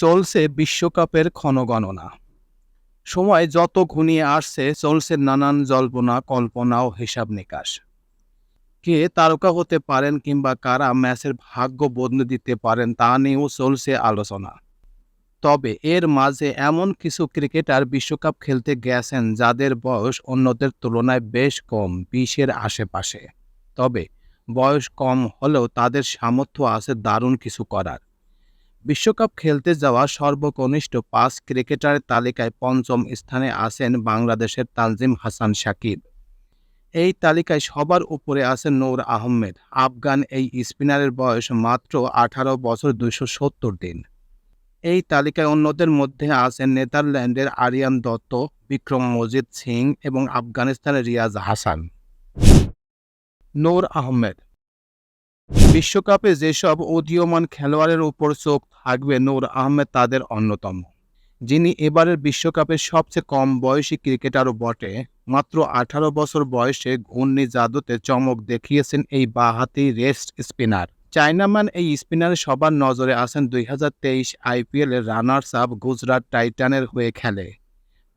চলছে বিশ্বকাপের ক্ষণগণনা। সময় যত ঘনিয়ে আসছে, চলছে নানান জল্পনা, কল্পনা ও হিসাব নিকাশ। কে তারকা হতে পারেন কিংবা কারা ম্যাচের ভাগ্য বদলে দিতে পারেন, তা নিয়েও চলছে আলোচনা। তবে এর মাঝে এমন কিছু ক্রিকেটার বিশ্বকাপ খেলতে গেছেন, যাদের বয়স অন্যদের তুলনায় বেশ কম, বিশের আশেপাশে। তবে বয়স কম হলেও তাদের সামর্থ্য আছে দারুণ কিছু করার। বিশ্বকাপ খেলতে যাওয়া সর্বকনিষ্ঠ পাঁচ ক্রিকেটারের তালিকায় পঞ্চম স্থানে আছেন বাংলাদেশের তানজিম হাসান সাকিব এই তালিকায় সবার উপরে আছেন নূর আহমেদ। আফগান এই স্পিনারের বয়স মাত্র আঠারো বছর দুইশো সত্তর দিন। এই তালিকায় অন্যদের মধ্যে আছেন নেদারল্যান্ডের আরিয়ান দত্ত, বিক্রম মজিদ সিং এবং আফগানিস্তানের রিয়াজ হাসান। নূর আহমেদ বিশ্বকাপে যেসব উদীয়মান খেলোয়াড়ের উপর চোখ থাকবে, নূর আহমেদ তাদের অন্যতম। যিনি এবারের বিশ্বকাপের সবচেয়ে কম বয়সী ক্রিকেটারও বটে, মাত্র আঠারো বছর বয়সে ঘূর্ণি জাদুতে চমক দেখিয়েছেন এই বাহাতি রেস্ট স্পিনার। চায়নাম্যান এই স্পিনার সবার নজরে আসেন দুই হাজার তেইশ আইপিএলের রানার্স আপ গুজরাট টাইটানের হয়ে খেলে।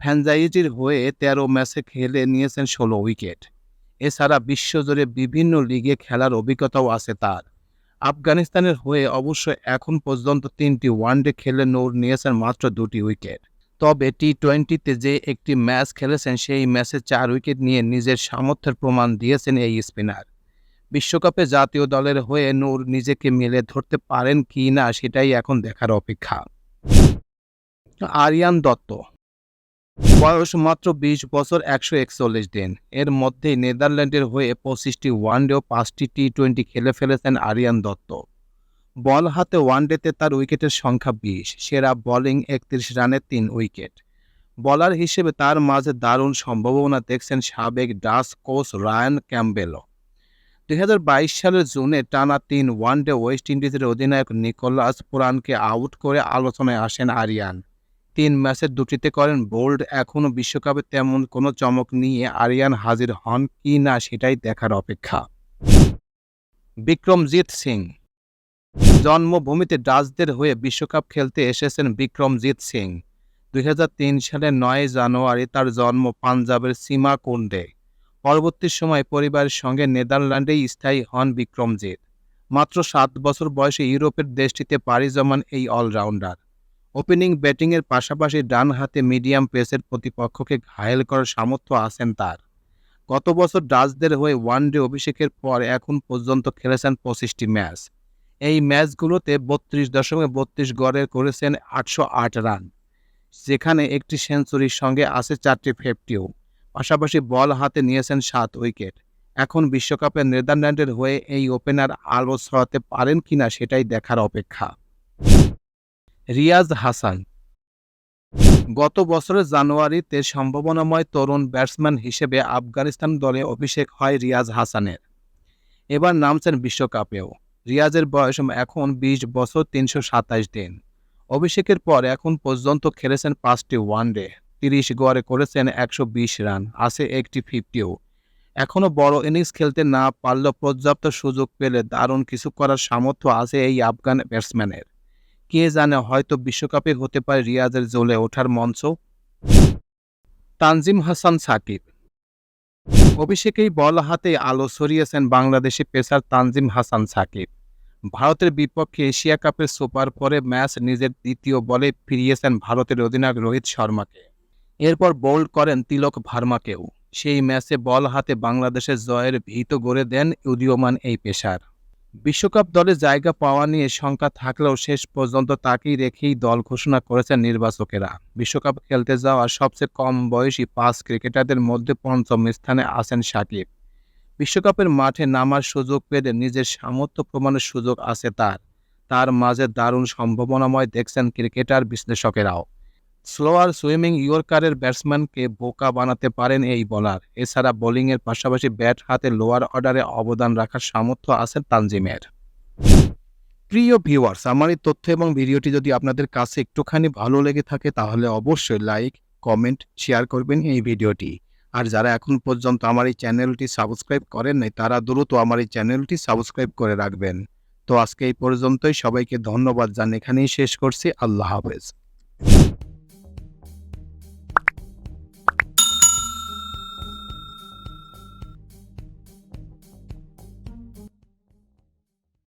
ফ্যানজাইজির হয়ে তেরো ম্যাচে খেলে নিয়েছেন ষোলো উইকেট। এছাড়া বিশ্বজুড়ে বিভিন্ন লিগে খেলার অভিজ্ঞতাও আছে তার। আফগানিস্তানের হয়ে অবশ্য এখন পর্যন্ত তিনটি ওয়ানডে খেলে নূর নিয়েছেন মাত্র দুটি উইকেট। তবে টি টোয়েন্টিতে যে একটি ম্যাচ খেলেছেন, সেই ম্যাচে চার উইকেট নিয়ে নিজের সামর্থ্যের প্রমাণ দিয়েছেন এই স্পিনার। বিশ্বকাপে জাতীয় দলের হয়ে নূর নিজেকে মেলে ধরতে পারেন কি না, সেটাই এখন দেখার অপেক্ষা। আরিয়ান দত্ত বয়স মাত্র বিশ বছর একশো একচল্লিশ দিন। এর মধ্যেই নেদারল্যান্ডের হয়ে পঁচিশটি ওয়ানডে ও পাঁচটি টি টোয়েন্টি খেলে ফেলেছেন আরিয়ান দত্ত। বল হাতে ওয়ানডেতে তার উইকেটের সংখ্যা বিশ, সেরা বোলিং একত্রিশ রানে তিন উইকেট। বলার হিসেবে তার মাঝে দারুণ সম্ভাবনা দেখছেন সাবেক ডাচ কোচ রায়ান ক্যাম্বেলো দুই সালের জুনে টানা তিন ওয়ানডে ওয়েস্ট ইন্ডিজের অধিনায়ক নিকোলাস পুরানকে আউট করে আলোচনায় আসেন আরিয়ান। তিন ম্যাচের দুটিতে করেন বোল্ড। এখনও বিশ্বকাপে তেমন কোনো চমক নিয়ে আরিয়ান হাজির হন কি না সেটাই দেখার অপেক্ষা। বিক্রমজিৎ সিং। জন্মভূমিতে ডাচদের হয়ে বিশ্বকাপ খেলতে এসেছেন বিক্রমজিৎ সিং। দুই হাজার তিন সালের নয় জানুয়ারি তার জন্ম পাঞ্জাবের সীমা কুণ্ডে পরবর্তী সময় পরিবারের সঙ্গে নেদারল্যান্ডেই স্থায়ী হন বিক্রমজিৎ। মাত্র সাত বছর বয়সে ইউরোপের দেশটিতে পাড়ি জমান এই অলরাউন্ডার। ওপেনিং ব্যাটিংয়ের পাশাপাশি ডান হাতে মিডিয়াম পেসের প্রতিপক্ষকে ঘায়েল করার সামর্থ্য আছেন তার। গত বছর ডাচদের হয়ে ওয়ানডে অভিষেকের পর এখন পর্যন্ত খেলেছেন পঁচিশটি ম্যাচ। এই ম্যাচগুলোতে বত্রিশ দশমিক বত্রিশ গড়ে করেছেন আটশো আট রান। যেখানে একটি সেঞ্চুরির সঙ্গে আছে চারটি ফিফটিও। পাশাপাশি বল হাতে নিয়েছেন সাত উইকেট। এখন বিশ্বকাপে নেদারল্যান্ডের হয়ে এই ওপেনার আলো ছড়াতে পারেন কিনা সেটাই দেখার অপেক্ষা। রিয়াজ হাসান। গত বছরের জানুয়ারিতে সম্ভাবনাময় তরুণ ব্যাটসম্যান হিসেবে আফগানিস্তান দলে অভিষেক হয় রিয়াজ হাসানের। এবার নামছেন বিশ্বকাপেও। রিয়াজের বয়স এখন বিশ বছর তিনশো সাতাশ দিন। অভিষেকের পর এখন পর্যন্ত খেলেছেন পাঁচটি ওয়ানডে তিরিশ গড়ে করেছেন একশো বিশ রান, আছে একটি ফিফটিও। এখনও বড় ইনিংস খেলতে না পারলেও পর্যাপ্ত সুযোগ পেলে দারুণ কিছু করার সামর্থ্য আছে এই আফগান ব্যাটসম্যানের। কে জানে, হয়তো বিশ্বকাপে হতে পারে রিয়াজের জ্বলে ওঠার মঞ্চ তানজিম হাসান সাকিব। অভিষেকেই বল হাতে আলো ছড়িয়েছেন বাংলাদেশি পেসার তানজিম হাসান সাকিব। ভারতের বিপক্ষে এশিয়া কাপের সুপার পরে ম্যাচ নিজের দ্বিতীয় বলে ফিরিয়েছেন ভারতের অধিনায়ক রোহিত শর্মাকে। এরপর বোল্ড করেন তিলক ভার্মাকেও। সেই ম্যাচে বল হাতে বাংলাদেশের জয়ের ভীত গড়ে দেন উদীয়মান এই পেসার। বিশ্বকাপ দলে জায়গা পাওয়া নিয়ে শঙ্কা থাকলেও শেষ পর্যন্ত তাকেই রেখেই দল ঘোষণা করেছেন নির্বাচকেরা। বিশ্বকাপ খেলতে যাওয়া সবচেয়ে কম বয়সী পাঁচ ক্রিকেটারদের মধ্যে পঞ্চম স্থানে আছেন সাকিব। বিশ্বকাপের মাঠে নামার সুযোগ পেলে নিজের সামর্থ্য প্রমাণের সুযোগ আছে তার। তার মাঝে দারুণ সম্ভাবনাময় দেখছেন ক্রিকেটার বিশ্লেষকেরাও। স্লোয়ার সুইমিং ইয়র্কারের ব্যাটসম্যানকে বোকা বানাতে পারেন এই বলার। এছাড়া বোলিংয়ের পাশাপাশি ব্যাট হাতে লোয়ার অর্ডারে অবদান রাখার সামর্থ্য আছে তানজিমের। প্রিয় ভিউয়ার্স, আমার এই তথ্য এবং ভিডিওটি যদি আপনাদের কাছে একটুখানি ভালো লেগে থাকে, তাহলে অবশ্যই লাইক, কমেন্ট, শেয়ার করবেন এই ভিডিওটি। আর যারা এখন পর্যন্ত আমার এই চ্যানেলটি সাবস্ক্রাইব করেন নাই, তারা দ্রুত আমার এই চ্যানেলটি সাবস্ক্রাইব করে রাখবেন। তো আজকে এই পর্যন্তই, সবাইকে ধন্যবাদ জান এখানেই শেষ করছি। আল্লাহ হাফেজ।